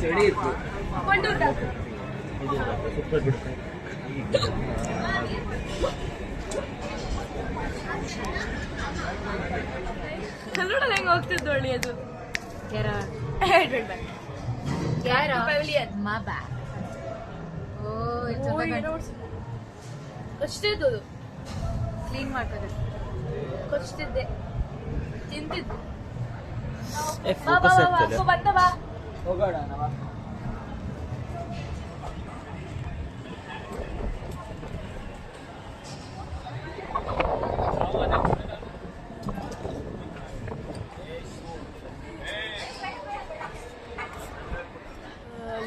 ಚಳಿ ಇತ್ತು ಕನ್ನಡದಲ್ಲಿ ಹೆಂಗ್ ಹೋಗ್ತಿದ್ದು ಒಳ್ಳೆ ಅದು? ಅದು. ಕ್ಲೀನ್ ಮಾಡ್ತಾರೆ ಕಚ್ತಿದ್ದೆ. ತಿಂತಿದ್ದು. ಏ ಫೋಕಸ್ ನಾವು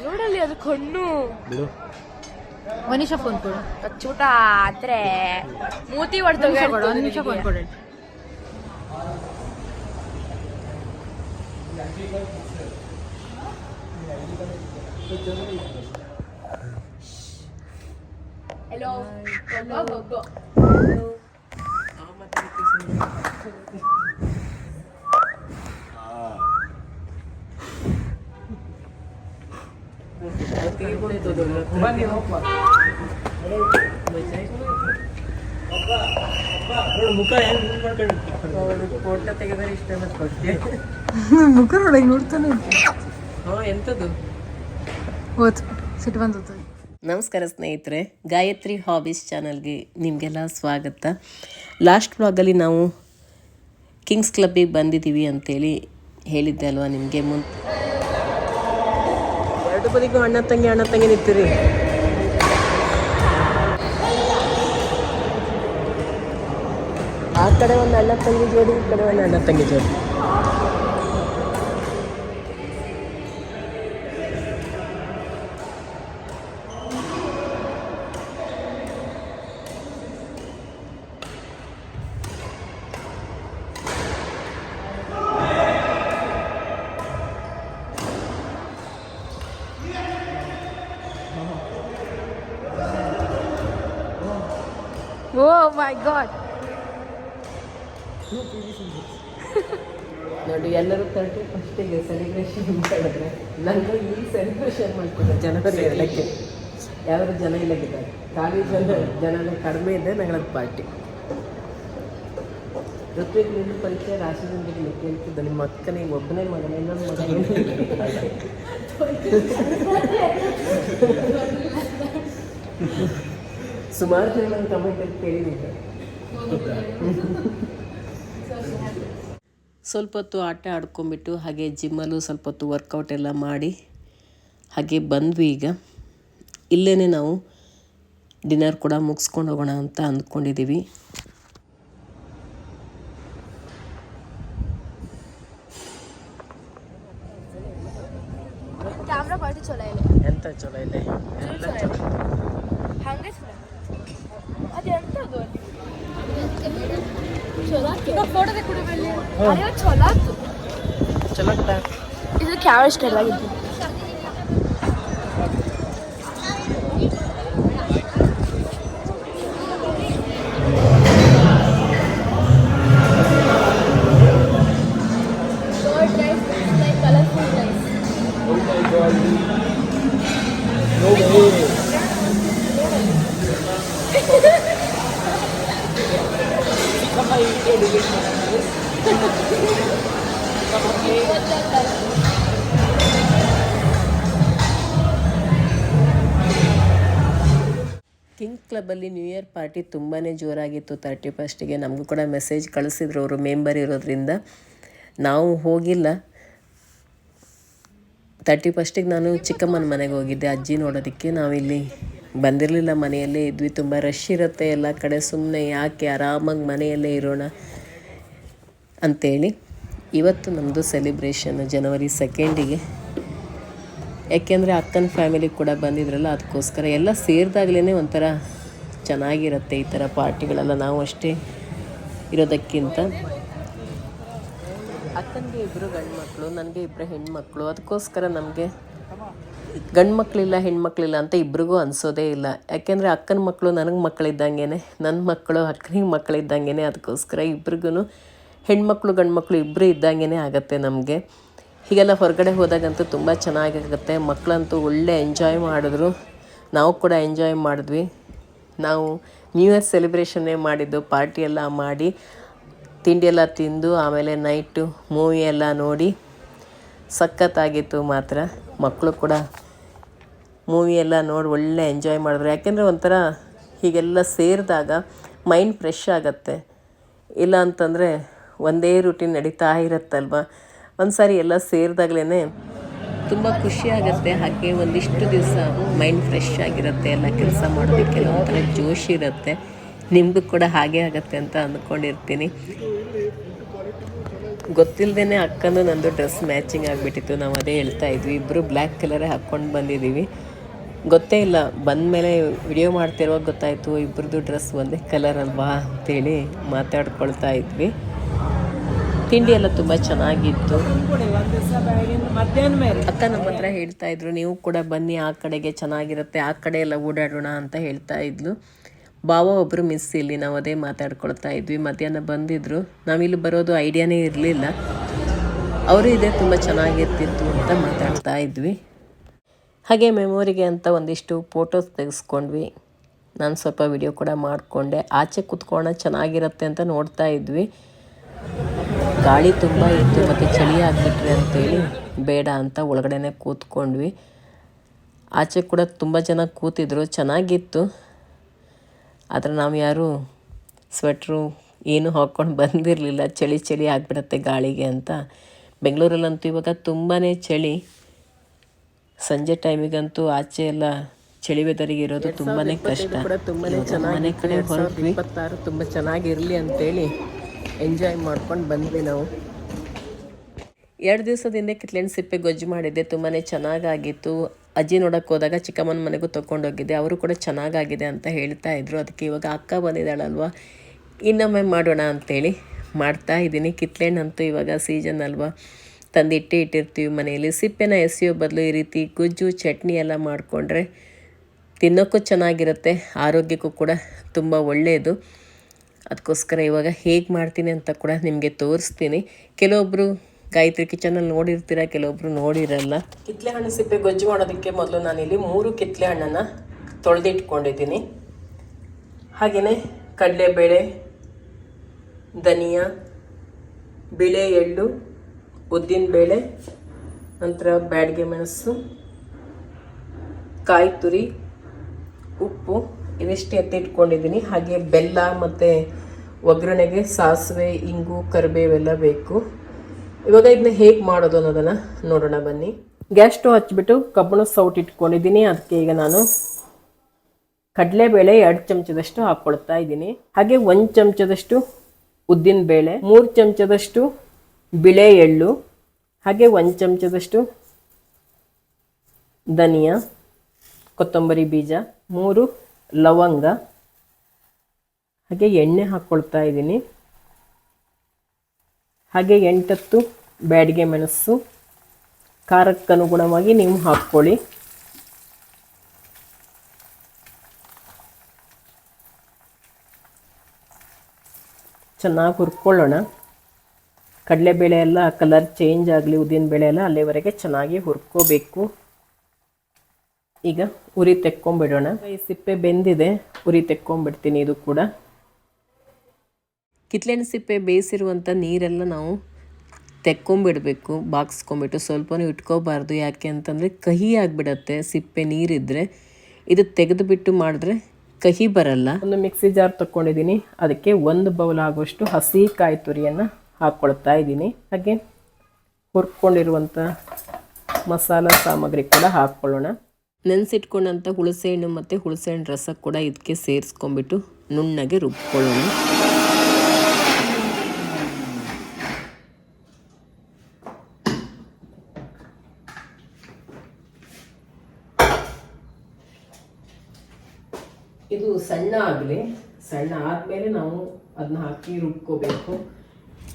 ನೋಡಲ್ಲಿ ಅದು ಕಣ್ಣು ಬಿಡು ಒಂದ್ ಫೋನ್ ಕೊಡು ಚೂಟ ಆದ್ರೆ ಮೂತಿ ಒಂದ್ ನಿಮಿಷ ಕೊಡು ಒಂದ್ ನಿಮಿಷ ಫೋನ್ ಕೊಡು ಹಲೋ ಬನ್ನಿ ಹೋಗ್ಬಾ ನೋಡು ಮುಖ ಹೆಂಗ್ ಮಾಡ್ಕೊಂಡು ಫೋಟೋ ತೆಗೆದರೆ ಇಷ್ಟ ಮುಖ ನೋಡಂಗ್ ನೋಡ್ತಾನೆ ಸಿಟ್ಟು ಬಂದದ್ದು ನಮಸ್ಕಾರ ಸ್ನೇಹಿತರೆ ಗಾಯತ್ರಿ ಹಾಬೀಸ್ ಚಾನಲ್ಗೆ ನಿಮಗೆಲ್ಲ ಸ್ವಾಗತ. ಲಾಸ್ಟ್ ವ್ಲಾಗಲ್ಲಿ ನಾವು ಕಿಂಗ್ಸ್ ಕ್ಲಬ್ಬಿಗೆ ಬಂದಿದ್ದೀವಿ ಅಂತೇಳಿ ಹೇಳಿದ್ದೆ ಅಲ್ವಾ ನಿಮಗೆ ಮುಂದೆ ಎರಡು ಬದಿಗೂ ಅಣ್ಣ ತಂಗಿ ಅಣ್ಣ ತಂಗಿ ನಿಂತಿರಿ. ಆ ಕಡೆ ಒಂದು ಅಣ್ಣ ತಂಗಿ ಜೋಡಿ ಈ ಕಡೆ ಒಂದು ಅಣ್ಣ ತಂಗಿ ಜೋಡಿ ಓ ಮೈ ಗಾಡ್ ನೋಡಿ ಎಲ್ಲರೂ ತರ್ಟಿ ಫಸ್ಟಿಗೆ ಸೆಲೆಬ್ರೇಷನ್ ಮಾಡಿದ್ರೆ ನನಗೂ ಈ ಸೆಲೆಬ್ರೇಷನ್ ಮಾಡ್ತಿದ್ದೆ ಜನವರಿ ಎರಡಕ್ಕೆ ಯಾರು ಜನ ಇಲ್ಲಗಿದ್ದಾರೆ ಖಾಲಿ ಜನ ಜನನೇ ಕಡಿಮೆ ಇದೆ ನಗಳದ ಪಾರ್ಟಿ. ಋತ್ವಿಕ್ ನಿನ್ನ ಪರಿಚಯ ರಾಶಿದೊಂದಿಗೆ ಕೇಳ್ತಿದ್ದ ನಿಮ್ಮ ಅಕ್ಕನೇ ಒಬ್ಬನೇ ಮಗನ ಇನ್ನೊಂದು ಮಗ ಸುಮಾರು ಜನ ನನ್ನ ಕಮೆಂಟಲ್ಲಿ ಕೇಳಿದ್ದೀನಿ. ಸ್ವಲ್ಪ ಹೊತ್ತು ಆಟ ಆಡ್ಕೊಂಬಿಟ್ಟು ಹಾಗೆ ಜಿಮ್ಮಲ್ಲೂ ಸ್ವಲ್ಪ ಹೊತ್ತು ವರ್ಕೌಟ್ ಎಲ್ಲ ಮಾಡಿ ಹಾಗೆ ಬಂದ್ವಿ ಈಗ. ಇಲ್ಲೇ ನಾವು ಡಿನ್ನರ್ ಕೂಡ ಮುಗಿಸ್ಕೊಂಡು ಹೋಗೋಣ ಅಂತ ಅಂದ್ಕೊಂಡಿದ್ದೀವಿ ಕ್ಯಾಮ್ರಾ ಕ್ವಾಲಿಟಿ ಚಲೋ ಇಲ್ಲ ಎಂತ ಚಲೋ ಇದೆ ಎಲ್ಲ ಚಲೋ ಹಂಗೆ ಚಲೋ ಅದು ಎಂತದು ಚಲೋ ಫೋಟೋ ತೆಕ್ಕೊಡಬಲ್ಲಿ ಅದೇ ಚಲೋ ಆಯ್ತು ಚಲೋ ಆಗ್ತಾ ಇದು ಕ್ಯಾಮ್ರಾ ಪಾರ್ಟಿ ತುಂಬಾ ಜೋರಾಗಿತ್ತು. ತರ್ಟಿ ಫಸ್ಟಿಗೆ ನಮಗೂ ಕೂಡ ಮೆಸೇಜ್ ಕಳಿಸಿದ್ರು ಅವರು ಮೆಂಬರ್ ಇರೋದ್ರಿಂದ. ನಾವು ಹೋಗಿಲ್ಲ. ತರ್ಟಿ ಫಸ್ಟಿಗೆ ನಾನು ಚಿಕ್ಕಮ್ಮನ ಮನೆಗೆ ಹೋಗಿದ್ದೆ. ಅಜ್ಜಿ ನೋಡೋದಕ್ಕೆ ನಾವಿಲ್ಲಿ ಬಂದಿರಲಿಲ್ಲ ಮನೆಯಲ್ಲೇ. ಇದ್ವಿ ತುಂಬ ರಶ್ ಇರುತ್ತೆ ಎಲ್ಲ ಕಡೆ. ಸುಮ್ಮನೆ ಯಾಕೆ ಆರಾಮಾಗಿ ಮನೆಯಲ್ಲೇ ಇರೋಣ ಅಂತೇಳಿ ಇವತ್ತು ನಮ್ಮದು ಸೆಲೆಬ್ರೇಷನ್ ಜನವರಿ ಸೆಕೆಂಡಿಗೆ ಯಾಕೆಂದರೆ ಅಕ್ಕನ ಫ್ಯಾಮಿಲಿ ಕೂಡ ಬಂದಿದ್ರಲ್ಲ ಅದಕ್ಕೋಸ್ಕರ ಎಲ್ಲ ಸೇರಿದಾಗಲೇ ಒಂಥರ ಚೆನ್ನಾಗಿರುತ್ತೆ ಈ ಥರ ಪಾರ್ಟಿಗಳೆಲ್ಲ. ನಾವು ಅಷ್ಟೇ ಇರೋದಕ್ಕಿಂತ. ಅಕ್ಕನಿಗೆ ಇಬ್ಬರು ಗಂಡು ಮಕ್ಕಳು ನನಗೆ ಇಬ್ಬರು ಹೆಣ್ಮಕ್ಳು. ಅದಕ್ಕೋಸ್ಕರ ನಮಗೆ ಗಂಡು ಮಕ್ಕಳಿಲ್ಲ ಹೆಣ್ಮಕ್ಳಿಲ್ಲ ಅಂತ ಇಬ್ರಿಗೂ ಅನಿಸೋದೇ ಇಲ್ಲ. ಯಾಕೆಂದರೆ ಅಕ್ಕನ ಮಕ್ಕಳು ನನಗೆ ಮಕ್ಕಳಿದ್ದಂಗೆ ನನ್ನ ಮಕ್ಕಳು ಅಕ್ಕನಿಗೆ ಮಕ್ಕಳಿದ್ದಂಗೆ ಅದಕ್ಕೋಸ್ಕರ ಇಬ್ರಿಗೂ ಹೆಣ್ಮಕ್ಳು, ಗಂಡ್ಮಕ್ಳು ಇಬ್ಬರು ಇದ್ದಂಗೆ ಆಗುತ್ತೆ ನಮಗೆ. ಹೀಗೆಲ್ಲ ಹೊರಗಡೆ ಹೋದಾಗಂತೂ ತುಂಬ ಚೆನ್ನಾಗಿರುತ್ತೆ ಮಕ್ಕಳಂತೂ ಒಳ್ಳೆ ಎಂಜಾಯ್ ಮಾಡಿದ್ರು. ನಾವು ಕೂಡ ಎಂಜಾಯ್ ಮಾಡಿದ್ವಿ. ನಾವು ನ್ಯೂ ಇಯರ್ ಸೆಲೆಬ್ರೇಷನ್ನೇ ಮಾಡಿದ್ದು ಪಾರ್ಟಿ ಎಲ್ಲ ಮಾಡಿ, ತಿಂಡಿ ಎಲ್ಲ ತಿಂದು, ಆಮೇಲೆ ನೈಟು ಮೂವಿ ಎಲ್ಲ ನೋಡಿ, ಸಖತ್ತಾಗಿತ್ತು ಮಾತ್ರ. ಮಕ್ಕಳು ಕೂಡ ಮೂವಿ ಎಲ್ಲ ನೋಡಿ ಒಳ್ಳೆ ಎಂಜಾಯ್ ಮಾಡಿದ್ರು. ಯಾಕೆಂದರೆ ಒಂಥರ ಹೀಗೆಲ್ಲ ಸೇರಿದಾಗ ಮೈಂಡ್ ಫ್ರೆಶ್ ಆಗುತ್ತೆ. ಇಲ್ಲ ಅಂತಂದರೆ ಒಂದೇ ರೂಟೀನ್ ನಡೀತಾ ಇರುತ್ತಲ್ವ? ಒಂದು ಸಾರಿ ಎಲ್ಲ ಸೇರಿದಾಗಲೇ ತುಂಬ ಖುಷಿ ಆಗುತ್ತೆ. ಹಾಗೆ ಒಂದಿಷ್ಟು ದಿವಸ ಮೈಂಡ್ ಫ್ರೆಶ್ ಆಗಿರುತ್ತೆ. ಎಲ್ಲ ಕೆಲಸ ಮಾಡೋದಕ್ಕೆ ಒಂಥರ ಜೋಶ್ ಇರುತ್ತೆ. ನಿಮಗೂ ಕೂಡ ಹಾಗೆ ಆಗುತ್ತೆ ಅಂತ ಅಂದ್ಕೊಂಡಿರ್ತೀನಿ. ಗೊತ್ತಿಲ್ಲದೇ ಅಕ್ಕನೂ ನಂದು ಡ್ರೆಸ್ ಮ್ಯಾಚಿಂಗ್ ಆಗಿಬಿಟ್ಟಿತ್ತು. ನಾವು ಅದೇ ಹೇಳ್ತಾ ಇದ್ವಿ. ಇಬ್ಬರು ಬ್ಲ್ಯಾಕ್ ಕಲರೇ ಹಾಕ್ಕೊಂಡು ಬಂದಿದ್ದೀವಿ ಗೊತ್ತೇ ಇಲ್ಲ. ಬಂದಮೇಲೆ ವಿಡಿಯೋ ಮಾಡ್ತಿರುವಾಗ ಗೊತ್ತಾಯಿತು ಇಬ್ಬರದು ಡ್ರೆಸ್ ಒಂದೇ ಕಲರ್ ಅಲ್ವಾ ಅಂತೇಳಿ ಮಾತಾಡ್ಕೊಳ್ತಾ ಇದ್ವಿ. ತಿಂಡಿ ಎಲ್ಲ ತುಂಬ ಚೆನ್ನಾಗಿತ್ತು. ಅಕ್ಕ ನಮ್ಮ ಹತ್ರ ಹೇಳ್ತಾ ಇದ್ರು, ನೀವು ಕೂಡ ಬನ್ನಿ, ಆ ಕಡೆಗೆ ಚೆನ್ನಾಗಿರುತ್ತೆ, ಆ ಕಡೆ ಎಲ್ಲ ಓಡಾಡೋಣ ಅಂತ ಹೇಳ್ತಾ ಇದ್ಲು. ಬಾವ ಒಬ್ಬರು ಮಿಸ್ ಇಲ್ಲಿ, ನಾವು ಅದೇ ಮಾತಾಡ್ಕೊಳ್ತಾ ಇದ್ವಿ. ಮಧ್ಯಾಹ್ನ ಬಂದಿದ್ರು. ನಾವಿಲ್ಲಿ ಬರೋದು ಐಡಿಯಾನೇ ಇರಲಿಲ್ಲ. ಅವರು ಇದೇ, ತುಂಬ ಚೆನ್ನಾಗಿರ್ತಿತ್ತು ಅಂತ ಮಾತಾಡ್ತಾ ಇದ್ವಿ. ಹಾಗೆ ಮೆಮೊರಿಗೆ ಅಂತ ಒಂದಿಷ್ಟು ಫೋಟೋಸ್ ತೆಗೆಸ್ಕೊಂಡ್ವಿ. ನಾನು ಸ್ವಲ್ಪ ವಿಡಿಯೋ ಕೂಡ ಮಾಡಿಕೊಂಡೆ. ಆಚೆ ಕೂತ್ಕೊಳ್ಳೋಣ ಚೆನ್ನಾಗಿರುತ್ತೆ ಅಂತ ನೋಡ್ತಾ ಇದ್ವಿ. ಗಾಳಿ ತುಂಬ ಇತ್ತು ಮತ್ತು ಚಳಿ ಆಗಿಬಿಟ್ರೆ ಅಂತೇಳಿ ಬೇಡ ಅಂತ ಒಳಗಡೆನೆ ಕೂತ್ಕೊಂಡ್ವಿ. ಆಚೆ ಕೂಡ ತುಂಬ ಜನ ಕೂತಿದ್ರು ಚೆನ್ನಾಗಿತ್ತು. ಆದರೆ ನಾವು ಯಾರು ಸ್ವೆಟ್ರು ಏನು ಹಾಕ್ಕೊಂಡು ಬಂದಿರಲಿಲ್ಲ ಚಳಿ ಚಳಿ ಆಗಿಬಿಡತ್ತೆ ಗಾಳಿಗೆ ಅಂತ. ಬೆಂಗಳೂರಲ್ಲಂತೂ ಇವಾಗ ತುಂಬಾ ಚಳಿ. ಸಂಜೆ ಟೈಮಿಗಂತೂ ಆಚೆ ಎಲ್ಲ ಚಳಿ ವೆದರಿಗೆ ಇರೋದು ತುಂಬಾ ಕಷ್ಟ. ತುಂಬಾ ಚೆನ್ನಾಗಿ ಹೊರಟ್ವಿ. ಇಪ್ಪತ್ತಾರು ತುಂಬ ಚೆನ್ನಾಗಿರಲಿ ಅಂತೇಳಿ ಎಂಜಾಯ್ ಮಾಡ್ಕೊಂಡು ಬಂದ್ವಿ ನಾವು. ಎರಡು ದಿವಸದಿಂದ ಕಿತ್ಲೆಹಣ್ಣು ಸಿಪ್ಪೆ ಗೊಜ್ಜು ಮಾಡಿದ್ದೆ ತುಂಬಾ ಚೆನ್ನಾಗಾಗಿತ್ತು. ಅಜ್ಜಿ ನೋಡೋಕೆ ಹೋದಾಗ ಚಿಕ್ಕಮ್ಮನ ಮನೆಗೂ ತೊಗೊಂಡೋಗಿದ್ದೆ ಅವರು ಕೂಡ ಚೆನ್ನಾಗಾಗಿದೆ ಅಂತ ಹೇಳ್ತಾ ಇದ್ರು. ಅದಕ್ಕೆ ಇವಾಗ ಅಕ್ಕ ಬಂದಿದ್ದಾಳಲ್ವ? ಇನ್ನೊಮ್ಮೆ ಮಾಡೋಣ ಅಂತೇಳಿ ಮಾಡ್ತಾ ಇದ್ದೀನಿ. ಕಿತ್ಲೆಹಣ್ಣಂತೂ ಇವಾಗ ಸೀಸನ್ ಅಲ್ವಾ? ತಂದಿಟ್ಟೆ ಇಟ್ಟಿರ್ತೀವಿ ಮನೆಯಲ್ಲಿ. ಸಿಪ್ಪೆನ ಎಸೆಯೋ ಬದಲು ಈ ರೀತಿ ಗೊಜ್ಜು, ಚಟ್ನಿ ಎಲ್ಲ ಮಾಡಿಕೊಂಡ್ರೆ ತಿನ್ನೋಕ್ಕೂ ಚೆನ್ನಾಗಿರುತ್ತೆ, ಆರೋಗ್ಯಕ್ಕೂ ಕೂಡ ತುಂಬ ಒಳ್ಳೆಯದು. ಅದಕ್ಕೋಸ್ಕರ ಇವಾಗ ಹೇಗೆ ಮಾಡ್ತೀನಿ ಅಂತ ಕೂಡ ನಿಮಗೆ ತೋರಿಸ್ತೀನಿ. ಕೆಲವೊಬ್ಬರು ಗಾಯತ್ರಿ ಕಿಚನಲ್ಲಿ ನೋಡಿರ್ತೀರ, ಕೆಲವೊಬ್ರು ನೋಡಿರಲ್ಲ. ಕಿತ್ಲೆ ಹಣ್ಣು ಸಿಪ್ಪೆ ಗೊಜ್ಜು ಮಾಡೋದಕ್ಕೆ ಮೊದಲು ನಾನಿಲ್ಲಿ ಮೂರು ಕಿತ್ಲೆ ಹಣ್ಣನ್ನು ತೊಳೆದಿಟ್ಕೊಂಡಿದ್ದೀನಿ. ಹಾಗೆಯೇ ಕಡಲೆಬೇಳೆ, ಧನಿಯಾ, ಬಿಳೆ ಎಳ್ಳು, ಉದ್ದಿನ ಬೇಳೆ, ನಂತರ ಬ್ಯಾಡಿಗೆ ಮೆಣಸು, ಕಾಯಿ ತುರಿ, ಉಪ್ಪು, ಇದಿಷ್ಟು ಎತ್ತಿಟ್ಕೊಂಡಿದ್ದೀನಿ. ಹಾಗೆ ಬೆಲ್ಲ ಮತ್ತು ಒಗ್ಗರಣೆಗೆ ಸಾಸಿವೆ, ಇಂಗು, ಕರಿಬೇವೆಲ್ಲ ಬೇಕು. ಇವಾಗ ಇದನ್ನ ಹೇಗೆ ಮಾಡೋದು ಅನ್ನೋದನ್ನು ನೋಡೋಣ ಬನ್ನಿ. ಗ್ಯಾಸ್ ಸ್ಟವ್ ಹಚ್ಚಿಬಿಟ್ಟು ಕಬ್ಬಣ ಸೌಟ್ ಇಟ್ಕೊಂಡಿದ್ದೀನಿ. ಅದಕ್ಕೆ ಈಗ ನಾನು ಕಡಲೆಬೇಳೆ ಎರಡು ಚಮಚದಷ್ಟು ಹಾಕ್ಕೊಳ್ತಾ ಇದ್ದೀನಿ. ಹಾಗೆ ಒಂದು ಚಮಚದಷ್ಟು ಉದ್ದಿನ ಬೇಳೆ, ಮೂರು ಚಮಚದಷ್ಟು ಬಿಳೆ ಎಳ್ಳು, ಹಾಗೆ ಒಂದು ಚಮಚದಷ್ಟು ಧನಿಯಾ, ಕೊತ್ತಂಬರಿ ಬೀಜ, ಮೂರು ಲವಂಗ ಹಾಗೆ ಎಣ್ಣೆ ಹಾಕ್ಕೊಳ್ತಾ ಇದ್ದೀನಿ. ಹಾಗೆ ಎಂಟತ್ತು ಬ್ಯಾಡಿಗೆ ಮೆಣಸು. ಖಾರಕ್ಕನುಗುಣವಾಗಿ ನೀವು ಹಾಕ್ಕೊಳ್ಳಿ. ಚೆನ್ನಾಗಿ ಹುರ್ಕೊಳ್ಳೋಣ. ಕಡಲೆಬೇಳೆ ಎಲ್ಲ ಕಲರ್ ಚೇಂಜ್ ಆಗಲಿ ಉದ್ದಿನಬೇಳೆ ಎಲ್ಲ ಅಲ್ಲಿವರೆಗೆ ಚೆನ್ನಾಗಿ ಹುರ್ಕೋಬೇಕು. ಈಗ ಉರಿ ತೆಕ್ಕೊಂಬಿಡೋಣ. ಈ ಸಿಪ್ಪೆ ಬೆಂದಿದೆ, ಉರಿ ತೆಕ್ಕೊಂಬಿಡ್ತೀನಿ ಇದು ಕೂಡ. ಕಿತ್ಲೆಹಣ್ಣು ಸಿಪ್ಪೆ ಬೇಯಿಸಿರುವಂಥ ನೀರೆಲ್ಲ ನಾವು ತೆಕ್ಕೊಂಬಿಡಬೇಕು ಬಾಕ್ಸ್ಕೊಂಬಿಟ್ಟು ಸ್ವಲ್ಪನೂ ಇಟ್ಕೋಬಾರ್ದು. ಯಾಕೆ ಅಂತಂದರೆ ಕಹಿ ಆಗಿಬಿಡತ್ತೆ ಸಿಪ್ಪೆ ನೀರಿದ್ದರೆ ಇದು ತೆಗೆದುಬಿಟ್ಟು ಮಾಡಿದ್ರೆ ಕಹಿ ಬರಲ್ಲ. ಒಂದು ಮಿಕ್ಸಿ ಜಾರ್ ತಗೊಂಡಿದ್ದೀನಿ ಅದಕ್ಕೆ ಒಂದು ಬೌಲ್ ಆಗುವಷ್ಟು ಹಸಿ ಕಾಯಿ ತುರಿಯನ್ನು ಹಾಕ್ಕೊಳ್ತಾ ಇದ್ದೀನಿ. ಹಾಗೆ ಹುರ್ಕೊಂಡಿರುವಂಥ ಮಸಾಲ ಸಾಮಗ್ರಿ ಕೂಡ ಹಾಕ್ಕೊಳ್ಳೋಣ. ನೆನೆಸಿಟ್ಕೊಂಡಂಥ ಹುಣಸೆಹಣ್ಣು ಮತ್ತು ಹುಣಸೆಹಣ್ಣು ರಸ ಕೂಡ ಇದಕ್ಕೆ ಸೇರಿಸ್ಕೊಂಡ್ಬಿಟ್ಟು ನುಣ್ಣಗೆ ರುಬ್ಕೊಳ್ಳೋಣ. ಇದು ಸಣ್ಣ ಆಗಲಿ, ಸಣ್ಣ ಆದಮೇಲೆ ನಾವು ಅದನ್ನ ಹಾಕಿ ರುಬ್ಕೋಬೇಕು.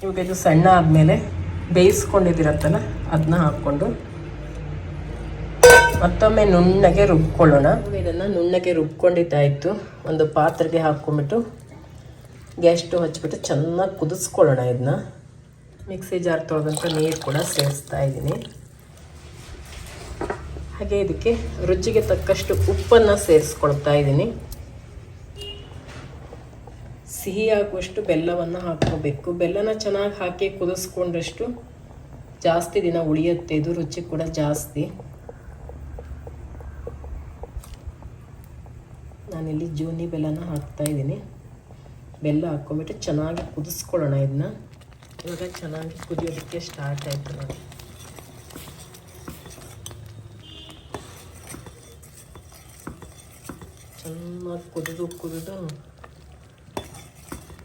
ಇವಾಗ ಇದು ಸಣ್ಣ ಆದಮೇಲೆ ಬೇಯಿಸ್ಕೊಂಡಿದ್ದೀರತ್ತಲ್ಲ ಅದನ್ನ ಹಾಕ್ಕೊಂಡು ಮತ್ತೊಮ್ಮೆ ನುಣ್ಣಗೆ ರುಬ್ಕೊಳ್ಳೋಣ. ಇದನ್ನು ನುಣ್ಣಗೆ ರುಬ್ಕೊಂಡಿದ್ದಾಯಿತು ಒಂದು ಪಾತ್ರೆಗೆ ಹಾಕ್ಕೊಂಬಿಟ್ಟು ಗ್ಯಾಸ್ ಸ್ಟವ್ ಹಚ್ಬಿಟ್ಟು ಚೆನ್ನಾಗಿ ಕುದಿಸ್ಕೊಳ್ಳೋಣ ಇದನ್ನ ಮಿಕ್ಸಿ ಜಾರ್ ತೊಳೆದಂಥ ನೀರು ಕೂಡ ಸೇರಿಸ್ತಾ ಇದ್ದೀನಿ. ಹಾಗೆ ಇದಕ್ಕೆ ರುಚಿಗೆ ತಕ್ಕಷ್ಟು ಉಪ್ಪನ್ನು ಸೇರಿಸ್ಕೊಳ್ತಾ ಇದ್ದೀನಿ. ಸಿಹಿ ಆಗುವಷ್ಟು ಬೆಲ್ಲವನ್ನು ಹಾಕ್ಕೋಬೇಕು. ಬೆಲ್ಲನ ಚೆನ್ನಾಗಿ ಹಾಕಿ ಕುದಿಸ್ಕೊಂಡಷ್ಟು ಜಾಸ್ತಿ ದಿನ ಉಳಿಯುತ್ತೆ. ಇದು ರುಚಿ ಕೂಡ ಜಾಸ್ತಿ. ನಾನಿಲ್ಲಿ ಜೂನಿ ಬೆಲ್ಲನ ಹಾಕ್ತಾ ಇದ್ದೀನಿ. ಬೆಲ್ಲ ಹಾಕ್ಕೊಂಬಿಟ್ಟು ಚೆನ್ನಾಗಿ ಕುದಿಸ್ಕೊಳ್ಳೋಣ ಇದನ್ನ. ಇವಾಗ ಚೆನ್ನಾಗಿ ಕುದಿಯೋದಕ್ಕೆ ಸ್ಟಾರ್ಟ್ ಆಯಿತು ನೋಡಿ. ಚೆನ್ನಾಗಿ ಕುದಿದು ಕುದಿದು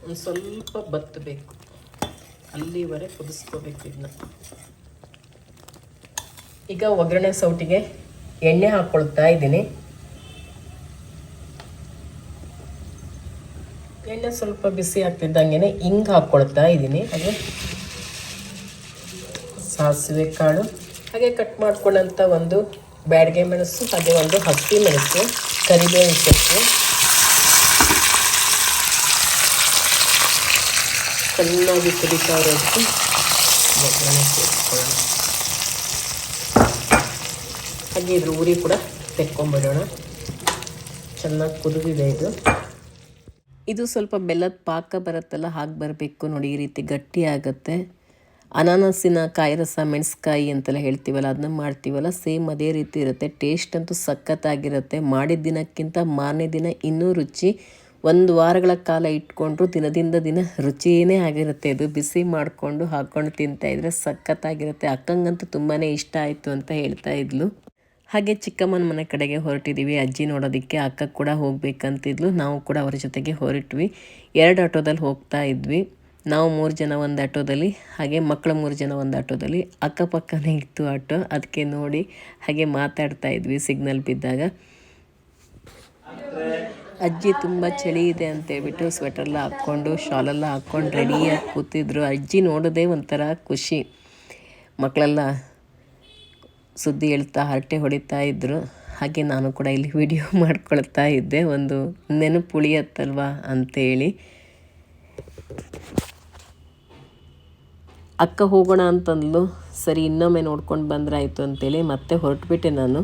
ಒಂದು ಸ್ವಲ್ಪ ಬತ್ತಬೇಕು ಅಲ್ಲಿವರೆ ಕುದಿಸ್ಕೋಬೇಕು ಇದನ್ನ. ಈಗ ಒಗ್ಗರಣೆ ಸೌಟಿಗೆ ಎಣ್ಣೆ ಹಾಕ್ಕೊಳ್ತಾ ಇದ್ದೀನಿ. ಎಣ್ಣೆ ಸ್ವಲ್ಪ ಬಿಸಿ ಆಗ್ತಿದ್ದಂಗೆ ಹಿಂಗೆ ಹಾಕ್ಕೊಳ್ತಾ ಇದ್ದೀನಿ. ಹಾಗೆ ಸಾಸಿವೆ ಕಾಳು, ಹಾಗೆ ಕಟ್ ಮಾಡ್ಕೊಂಡಂಥ ಒಂದು ಬ್ಯಾಡಗೆ ಮೆಣಸು, ಹಾಗೆ ಒಂದು ಹಸಿ ಮೆಣಸು, ಕರಿಬೇವಿನ ಸೊಪ್ಪು. ಚೆನ್ನಾಗಿ ಕುದೀತಾ ಇರೋದಕ್ಕೆ ಒಗ್ಗರಣೆ ಸೇರಿಸ್ಕೊಳ್ಳೋಣ ಹಾಗೆ ಇದ್ರ ಉರಿ ಕೂಡ ತೆಕ್ಕೊಂಬಿಡೋಣ. ಚೆನ್ನಾಗಿ ಕುದಿದಿದೆ ಇದು. ಇದು ಸ್ವಲ್ಪ ಬೆಲ್ಲದ ಪಾಕ ಬರುತ್ತಲ್ಲ ಹಾಗೆ ಬರಬೇಕು ನೋಡಿ ಈ ರೀತಿ ಗಟ್ಟಿ ಆಗುತ್ತೆ. ಅನಾನಸಿನ ಕಾಯಿ ರಸ ಮೆಣಸ್ಕಾಯಿ ಅಂತೆಲ್ಲ ಹೇಳ್ತೀವಲ್ಲ ಅದನ್ನ ಮಾಡ್ತೀವಲ್ಲ ಸೇಮ್ ಅದೇ ರೀತಿ ಇರುತ್ತೆ. ಟೇಸ್ಟ್ ಅಂತೂ ಸಖತ್ತಾಗಿರುತ್ತೆ. ಮಾಡಿದ ದಿನಕ್ಕಿಂತ ಮಾರನೇ ದಿನ ಇನ್ನೂ ರುಚಿ. ಒಂದು ವಾರಗಳ ಕಾಲ ಇಟ್ಕೊಂಡ್ರು ದಿನದಿಂದ ದಿನ ರುಚಿಯೇ ಆಗಿರುತ್ತೆ. ಅದು ಬಿಸಿ ಮಾಡಿಕೊಂಡು ಹಾಕ್ಕೊಂಡು ತಿಂತಾ ಇದ್ರೆ ಸಖತ್ತಾಗಿರುತ್ತೆ. ಅಕ್ಕಂಗಂತೂ ತುಂಬಾ ಇಷ್ಟ ಆಯಿತು ಅಂತ ಹೇಳ್ತಾ ಇದ್ಲು. ಹಾಗೆ ಚಿಕ್ಕಮ್ಮನ ಮನೆ ಕಡೆಗೆ ಹೊರಟಿದ್ದೀವಿ ಅಜ್ಜಿ ನೋಡೋದಕ್ಕೆ ಅಕ್ಕ ಕೂಡ ಹೋಗಬೇಕಂತಿದ್ಲು. ನಾವು ಕೂಡ ಅವರ ಜೊತೆಗೆ ಹೊರಟ್ವಿ. ಎರಡು ಆಟೋದಲ್ಲಿ ಹೋಗ್ತಾ ಇದ್ವಿ. ನಾವು ಮೂರು ಜನ ಒಂದು ಆಟೋದಲ್ಲಿ, ಹಾಗೆ ಮಕ್ಕಳು ಮೂರು ಜನ ಒಂದು ಆಟೋದಲ್ಲಿ. ಅಕ್ಕಪಕ್ಕನೇ ಇತ್ತು ಆಟೋ. ಅದಕ್ಕೆ ನೋಡಿ ಹಾಗೆ ಮಾತಾಡ್ತಾ ಇದ್ವಿ. ಸಿಗ್ನಲ್ ಬಿದ್ದಾಗ ಅಜ್ಜಿ ತುಂಬ ಚಳಿ ಇದೆ ಅಂತ ಹೇಳ್ಬಿಟ್ಟು ಸ್ವೆಟರ್ಲ್ಲ ಹಾಕ್ಕೊಂಡು, ಶಾಲೆಲ್ಲ ಹಾಕ್ಕೊಂಡು ರೆಡಿಯಾಗಿ ಕೂತಿದ್ರು. ಅಜ್ಜಿ ನೋಡೋದೇ ಒಂಥರ ಖುಷಿ. ಮಕ್ಕಳೆಲ್ಲ ಸುದ್ದಿ ಹೇಳ್ತಾ, ಹರಟೆ ಹೊಡಿತಾ ಇದ್ದರು ಹಾಗೆ ನಾನು ಕೂಡ ಇಲ್ಲಿ ವಿಡಿಯೋ ಮಾಡ್ಕೊಳ್ತಾ ಇದ್ದೆ. ಒಂದು ನೆನಪು ಉಳಿಯತ್ತಲ್ವಾ ಅಂತೇಳಿ ಅಕ್ಕ ಹೋಗೋಣ ಅಂತಂದ್ಲು. ಸರಿ, ಇನ್ನೊಮ್ಮೆ ನೋಡ್ಕೊಂಡು ಬಂದ್ರಾಯ್ತು ಅಂತೇಳಿ ಮತ್ತೆ ಹೊರಟುಬಿಟ್ಟೆ ನಾನು.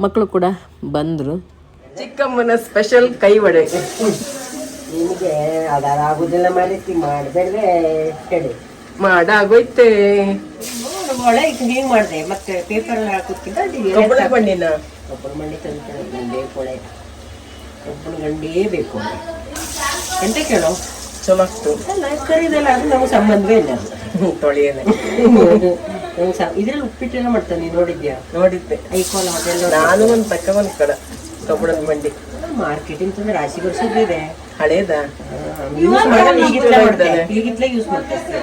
ಮಕ್ಕಳು ಕೂಡ ಬಂದರು. ಚಿಕ್ಕಮ್ಮನ ಸ್ಪೆಷಲ್ ಕೈ ವಡೆ ನಿಮಗೆ ಅದರ ಆಗುದಿಲ್ಲ ಮಾಡಿರ್ತಿ ಮಾಡಬೇಡ್ರೆ ಹೇಳಿ ಮಾಡಾಗೋಯ್ತೆ ಒಳ್ಳೆ ಹಿಂಗೆ ಮಾಡಿದೆ ಮತ್ತೆ ಪೇಪರ್ ಹಾಕೋದ್ಕಿಂತ ಕಬ್ಬಳ ಬಣ್ಣಿನ ಒಬ್ಬರು ಮಣ್ಣಿ ತಂದು ಗಂಡೇ ಕೊಳೆ. ಒಬ್ಬನ ಗಂಡೇ ಬೇಕು ಎಂತ ಕೇಳೋ? ಚಲೋ ಆಗ್ತು ಕರೀದಲ್ಲ ಅದು ನಮಗೆ ಸಂಬಂಧವೇ ಇಲ್ಲ. ತೊಳೆಯನೆ ಇದ್ರಲ್ಲಿ ಉಪ್ಪಿಟ್ಟೆಲ್ಲ ಮಾಡ್ತಾನೆ ನೀನು ನೋಡಿದ್ಯಾ? ನೋಡಿದ್ದೆ. ಐಕೋಲ್ ಹೋಟೆಲ್ ನಾನು ಒಂದು ತಕ್ಕ ಒಂದು ಕಡ. ಕಬ್ಬಳದ ಮಂಡಿ. ಮಾರ್ಕೆಟಿಂಗ್ ತಂದ್ರೆ ರಾಶಿ ಇದೆ ಹಳೇದ. ಯೂಸ್ ಮಾಡಲ್ಲ ಈಗಿತ್ಲೇ ಮಾಡ್ತಾರೆ ಯೂಸ್ ಮಾಡ್ತಾರೆ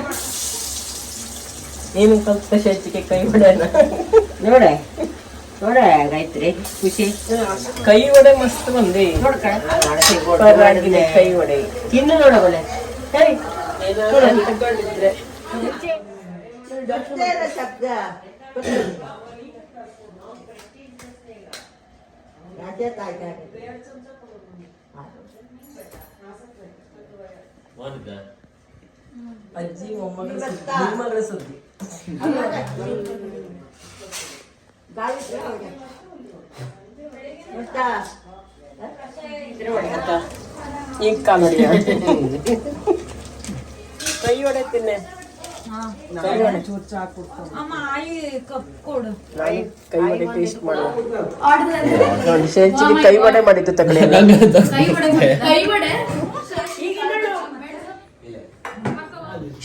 ನೀನು ಕಲ್ತ ಶಚಿಗೆ ಕೈ ವಡೆನ ನೋಡ. ನೋಡೆ ಗಾಯತ್ರಿ ಖುಷಿ. ಕೈ ವಡೆ ಮಸ್ತ್ ಬಂದೆ ನೋಡ್ಕೊಳ್ಳೆ ಕೈ ಹೊಡೆ ಸಿಗ್ಬೋದು. ನೋಡ ಕೈ ವಡೆ ಡಾಕ್ಟರ್ ನೋಡ. ಹೇಯ್ ತಗೊಂಡಿದ್ರೆ ಅಜ್ಜಿ ಮೊಮ್ಮಗಳ ಸುದ್ದಿ ಈಗ ಕೈ ಹೊಡೆ ತಿನ್ನೆ. ಕೈ ಹೊಡೆ ನಾಯಿ ಕೈ ವಡೆ ಟೇಸ್ಟ್ ಶೇಂಚಿಗೆ ಕೈ ವಡೆ ಮಾಡಿದ್ದು ತಗೊಳ್ಳಿ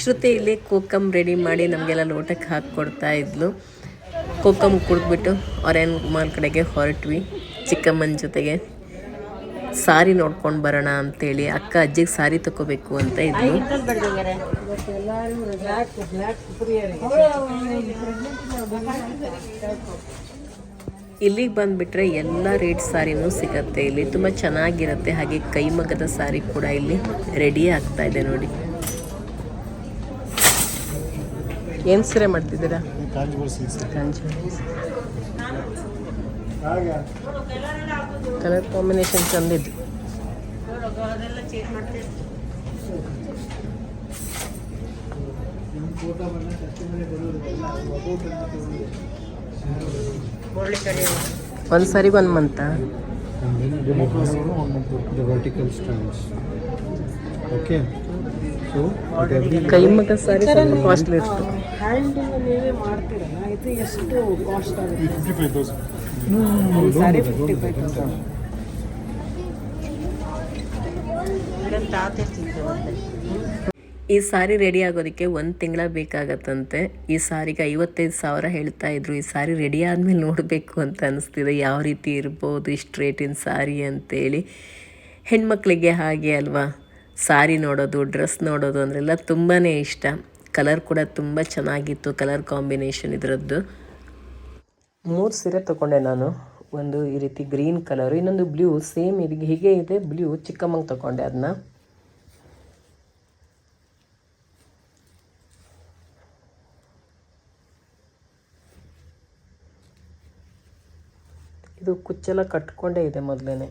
ಶ್ರುತಿ ಇಲ್ಲಿ ಕೋಕಮ್ ರೆಡಿ ಮಾಡಿ ನಮಗೆಲ್ಲ ಲೋಟಕ್ಕೆ ಹಾಕಿ ಕೊಡ್ತಾ ಇದ್ಲು. ಕೋಕಮ್ ಕುಡಿದ್ಬಿಟ್ಟು ಅವ್ರೇನ್ ಮಾಲ್ ಕಡೆಗೆ ಹೊರಟ್ವಿ ಚಿಕ್ಕಮ್ಮನ ಜೊತೆಗೆ. ಸಾರಿ ನೋಡ್ಕೊಂಡು ಬರೋಣ ಅಂತೇಳಿ ಅಕ್ಕ ಅಜ್ಜಿಗೆ ಸಾರಿ ತಗೋಬೇಕು ಅಂತ ಇದ್ಲು. ಇಲ್ಲಿಗೆ ಬಂದುಬಿಟ್ರೆ ಎಲ್ಲ ರೇಟ್ ಸಾರಿನೂ ಸಿಗತ್ತೆ. ಇಲ್ಲಿ ತುಂಬ ಚೆನ್ನಾಗಿರುತ್ತೆ. ಹಾಗೆ ಕೈಮಗ್ಗದ ಸಾರಿ ಕೂಡ ಇಲ್ಲಿ ರೆಡಿ ಆಗ್ತಾ ಇದೆ ನೋಡಿ. ಏನು ಸೀರೆ ಮಾಡ್ತಿದ್ದೀರಾ. ಕಲರ್ ಕಾಂಬಿನೇಷನ್ ಚಂದಿದ್ದು ಒಂದು ಸಾರಿ ಒಂದು ಮಂತ and then remove the vertical strands. Okay. So at every ಕೈ ಮಗ ಸಾರಿ ಸ್ವಲ್ಪ ಕಾಸ್ಟ್ಲಿ ಇರ್ತದೆ ಹ್ಯಾಂಡಿಂಗ್ ನೀವೇ ಮಾಡ್ತೀರಲ್ಲ ಇದು ಎಷ್ಟು ಕಾಸ್ಟ್ ಆಗುತ್ತೆ fifty five thousand. ಸಾರಿ ಫಿಫ್ಟಿ ಫೈವ್ ತೌಸಂಡ್ ಈ ಸಾರಿ ರೆಡಿ ಆಗೋದಕ್ಕೆ ಒಂದು ತಿಂಗಳ ಬೇಕಾಗತ್ತಂತೆ. ಈ ಸಾರಿಗೆ ಐವತ್ತೈದು ಸಾವಿರ ಹೇಳ್ತಾ ಇದ್ರು. ಈ ಸಾರಿ ರೆಡಿ ಆದ್ಮೇಲೆ ನೋಡಬೇಕು ಅಂತ ಅನಿಸ್ತಿದೆ. ಯಾವ ರೀತಿ ಇರ್ಬೋದು ಇಷ್ಟು ರೇಟಿನ ಸಾರಿ ಅಂತೇಳಿ. ಹೆಣ್ಮಕ್ಳಿಗೆ ಹಾಗೆ ಅಲ್ವಾ? ಸಾರಿ ನೋಡೋದು, ಡ್ರೆಸ್ ನೋಡೋದು ಅಂದ್ರೆಲ್ಲ ತುಂಬಾ ಇಷ್ಟ. ಕಲರ್ ಕೂಡ ತುಂಬ ಚೆನ್ನಾಗಿತ್ತು ಕಲರ್ ಕಾಂಬಿನೇಷನ್ ಇದರದ್ದು. ಮೂರು ಸೀರೆ ತಗೊಂಡೆ ನಾನು. ಒಂದು ಈ ರೀತಿ ಗ್ರೀನ್ ಕಲರ್ ಇನ್ನೊಂದು ಬ್ಲೂ ಸೇಮ್ ಇದು. ಹೀಗೆ ಇದೆ ಬ್ಲೂ ಚಿಕ್ಕಮ್ಮಂಗೆ ತಗೊಂಡೆ ಅದನ್ನ ಇದು ಕುಚ್ಚೆಲ್ಲ ಕಟ್ಕೊಂಡೇ ಇದೆ ಮೊದಲೇ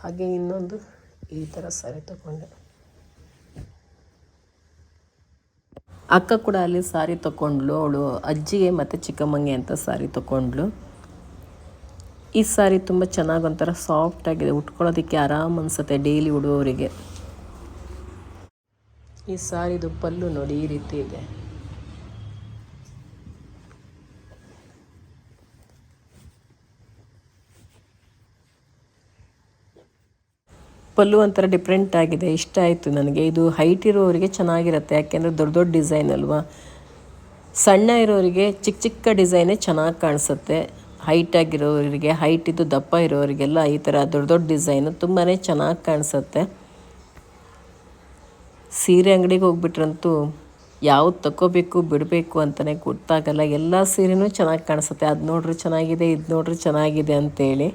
ಹಾಗೆ ಇನ್ನೊಂದು ಈ ಥರ ಸಾರಿ ತಗೊಂಡೆ. ಅಕ್ಕ ಕೂಡ ಅಲ್ಲಿ ಸಾರಿ ತಗೊಂಡ್ಲು ಅವಳು ಅಜ್ಜಿಗೆ ಮತ್ತು ಚಿಕ್ಕಮ್ಮಂಗೆ ಅಂತ ಸಾರಿ ತಗೊಂಡ್ಲು ಈ ಸಾರಿ ತುಂಬ ಚೆನ್ನಾಗಿ ಒಂಥರ ಸಾಫ್ಟ್ ಆಗಿದೆ, ಉಟ್ಕೊಳ್ಳೋದಕ್ಕೆ ಆರಾಮ್ ಅನಿಸುತ್ತೆ ಡೈಲಿ ಉಡುವವರಿಗೆ. ಈ ಸಾರಿದು ಪಲ್ಲು ನೋಡಿ ಈ ರೀತಿ ಇದೆ. ಪಲ್ಲು ಒಂಥರ ಡಿಫ್ರೆಂಟ್ ಆಗಿದೆ. ಇಷ್ಟ ಆಯಿತು ನನಗೆ. ಇದು ಹೈಟ್ ಇರೋರಿಗೆ ಚೆನ್ನಾಗಿರುತ್ತೆ. ಯಾಕೆಂದರೆ ದೊಡ್ಡ ದೊಡ್ಡ ಡಿಸೈನ್ ಅಲ್ವಾ? ಸಣ್ಣ ಇರೋರಿಗೆ ಚಿಕ್ಕ ಚಿಕ್ಕ ಡಿಸೈನೇ ಚೆನ್ನಾಗಿ ಕಾಣಿಸುತ್ತೆ. ಹೈಟ್ ಆಗಿರೋರಿಗೆ ಹೈಟ್ ಇದ್ದು ದಪ್ಪ ಇರೋರಿಗೆಲ್ಲ ಈ ಥರ ದೊಡ್ಡ ದೊಡ್ಡ ಡಿಸೈನು ತುಂಬಾ ಚೆನ್ನಾಗಿ ಕಾಣಿಸುತ್ತೆ. ಸೀರೆ ಅಂಗಡಿಗೆ ಹೋಗ್ಬಿಟ್ರಂತೂ ಯಾವ್ದು ತಗೋಬೇಕು ಬಿಡಬೇಕು ಅಂತಲೇ ಗೊತ್ತಾಗಲ್ಲ. ಎಲ್ಲ ಸೀರೆನೂ ಚೆನ್ನಾಗಿ ಕಾಣಿಸುತ್ತೆ. ಅದು ನೋಡ್ರಿ ಚೆನ್ನಾಗಿದೆ, ಇದು ನೋಡ್ರಿ ಚೆನ್ನಾಗಿದೆ ಅಂತೇಳಿ.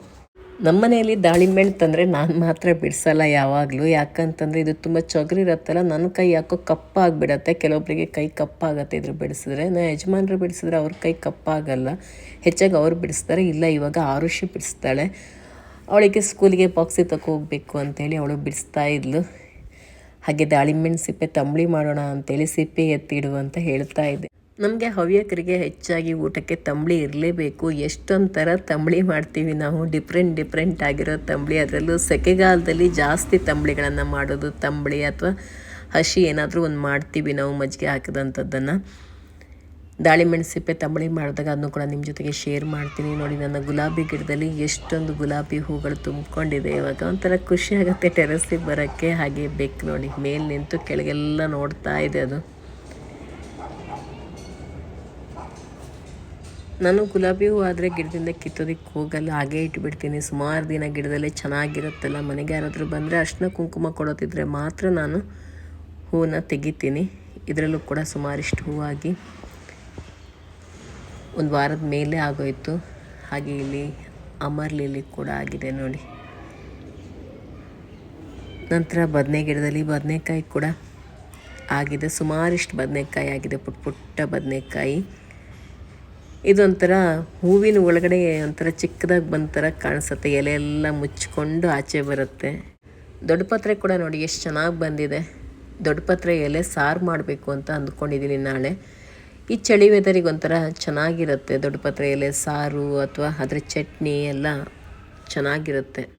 ನಮ್ಮ ಮನೆಯಲ್ಲಿ ದಾಳಿಂಬೆ ಹಣ್ಣು ತಂದರೆ ನಾನು ಮಾತ್ರ ಬಿಡಿಸಲ್ಲ ಯಾವಾಗಲೂ. ಯಾಕಂತಂದರೆ ಇದು ತುಂಬ ಚೊಗರಿ ಇರುತ್ತಲ್ಲ, ನನ್ನ ಕೈ ಯಾಕೋ ಕಪ್ಪಾಗಿಬಿಡತ್ತೆ. ಕೆಲವೊಬ್ಬರಿಗೆ ಕೈ ಕಪ್ಪಾಗತ್ತೆ ಇದ್ರ ಬಿಡಿಸಿದ್ರೆ. ನಾ ಯಜಮಾನರು ಬಿಡಿಸಿದ್ರೆ ಅವ್ರ ಕೈ ಕಪ್ಪಾಗಲ್ಲ. ಹೆಚ್ಚಾಗಿ ಅವ್ರು ಬಿಡಿಸ್ತಾರೆ, ಇಲ್ಲ ಇವಾಗ ಆರುಷಿ ಬಿಡಿಸ್ತಾಳೆ. ಅವಳಿಗೆ ಸ್ಕೂಲಿಗೆ ಬಾಕ್ಸಿಗೆ ತಗೋ ಹೋಗಬೇಕು ಅಂತೇಳಿ ಅವಳು ಬಿಡಿಸ್ತಾ ಇದ್ಲು. ಹಾಗೆ ದಾಳಿಂಬೆಣ್ಣು ಸಿಪ್ಪೆ ತಂಬಳಿ ಮಾಡೋಣ ಅಂತೇಳಿ ಸಿಪ್ಪೆ ಎತ್ತಿಡು ಅಂತ ಹೇಳ್ತಾ ಇದ್ದೆ. ನಮಗೆ ಹವ್ಯಕರಿಗೆ ಹೆಚ್ಚಾಗಿ ಊಟಕ್ಕೆ ತಂಬಳಿ ಇರಲೇಬೇಕು. ಎಷ್ಟೊಂದು ಥರ ತಂಬಳಿ ಮಾಡ್ತೀವಿ ನಾವು. ಡಿಫ್ರೆಂಟ್ ಡಿಫ್ರೆಂಟ್ ಆಗಿರೋ ತಂಬಳಿ. ಅದರಲ್ಲೂ ಸೆಕೆಗಾಲದಲ್ಲಿ ಜಾಸ್ತಿ ತಂಬಳಿಗಳನ್ನು ಮಾಡೋದು. ತಂಬಳಿ ಅಥವಾ ಹಸಿ ಏನಾದರೂ ಒಂದು ಮಾಡ್ತೀವಿ ನಾವು ಮಜ್ಜಿಗೆ ಹಾಕಿದಂಥದ್ದನ್ನು. ದಾಳಿ ಸಿಪ್ಪೆ ತಂಬಳಿ ಮಾಡಿದಾಗ ಅದನ್ನು ಕೂಡ ನಿಮ್ಮ ಜೊತೆಗೆ ಶೇರ್ ಮಾಡ್ತೀನಿ. ನೋಡಿ, ನನ್ನ ಗುಲಾಬಿ ಗಿಡದಲ್ಲಿ ಎಷ್ಟೊಂದು ಗುಲಾಬಿ ಹೂಗಳು ತುಂಬಿಕೊಂಡಿದೆ. ಇವಾಗ ಒಂಥರ ಖುಷಿ ಆಗುತ್ತೆ. ಟೆರಸಿಗೆ ಬರೋಕ್ಕೆ ಹಾಗೆ ಬೇಕು ನೋಡಿ. ಮೇಲೆ ನಿಂತು ಕೆಳಗೆಲ್ಲ ನೋಡ್ತಾ ಇದೆ ಅದು. ನಾನು ಗುಲಾಬಿ ಹೂ ಆದರೆ ಗಿಡದಿಂದ ಕಿತ್ತೋದಕ್ಕೆ ಹೋಗಲ್ಲ, ಹಾಗೆ ಇಟ್ಬಿಡ್ತೀನಿ. ಸುಮಾರು ದಿನ ಗಿಡದಲ್ಲೇ ಚೆನ್ನಾಗಿರುತ್ತಲ್ಲ, ಮನೆಗೆ ಯಾರಾದರೂ ಬಂದರೆ ಅರ್ಶಿನ ಕುಂಕುಮ ಕೊಡೋತಿದ್ರೆ ಮಾತ್ರ ನಾನು ಹೂವನ್ನ ತೆಗಿತೀನಿ. ಇದರಲ್ಲೂ ಕೂಡ ಸುಮಾರಿಷ್ಟು ಹೂವಾಗಿ ಒಂದು ವಾರದ ಮೇಲೆ ಆಗೋಯಿತು. ಹಾಗೆ ಇಲ್ಲಿ ಅಮರ್ ಲಿಲಿ ಕೂಡ ಆಗಿದೆ ನೋಡಿ. ನಂತರ ಬದನೆ ಗಿಡದಲ್ಲಿ ಬದನೆಕಾಯಿ ಕೂಡ ಆಗಿದೆ. ಸುಮಾರಿಷ್ಟು ಬದನೆಕಾಯಿ ಆಗಿದೆ, ಪುಟ್ಟ ಪುಟ್ಟ ಬದನೆಕಾಯಿ. ಇದೊಂಥರ ಹೂವಿನ ಒಳಗಡೆ ಒಂಥರ ಚಿಕ್ಕದಾಗಿ ಬಂದ ಥರ ಕಾಣಿಸುತ್ತೆ. ಎಲೆ ಎಲ್ಲ ಮುಚ್ಕೊಂಡು ಆಚೆ ಬರುತ್ತೆ. ದೊಡ್ಡ ಪತ್ರೆ ಕೂಡ ನೋಡಿ ಎಷ್ಟು ಚೆನ್ನಾಗಿ ಬಂದಿದೆ. ದೊಡ್ಡ ಪತ್ರೆ ಎಲೆ ಸಾರು ಮಾಡಬೇಕು ಅಂತ ಅಂದ್ಕೊಂಡಿದ್ದೀನಿ ನಾಳೆ. ಈ ಚಳಿ ವೆದರಿಗೆ ಒಂಥರ ಚೆನ್ನಾಗಿರುತ್ತೆ ದೊಡ್ಡ ಪತ್ರೆ ಎಲೆ ಸಾರು ಅಥವಾ ಅದರ ಚಟ್ನಿ ಎಲ್ಲ ಚೆನ್ನಾಗಿರುತ್ತೆ.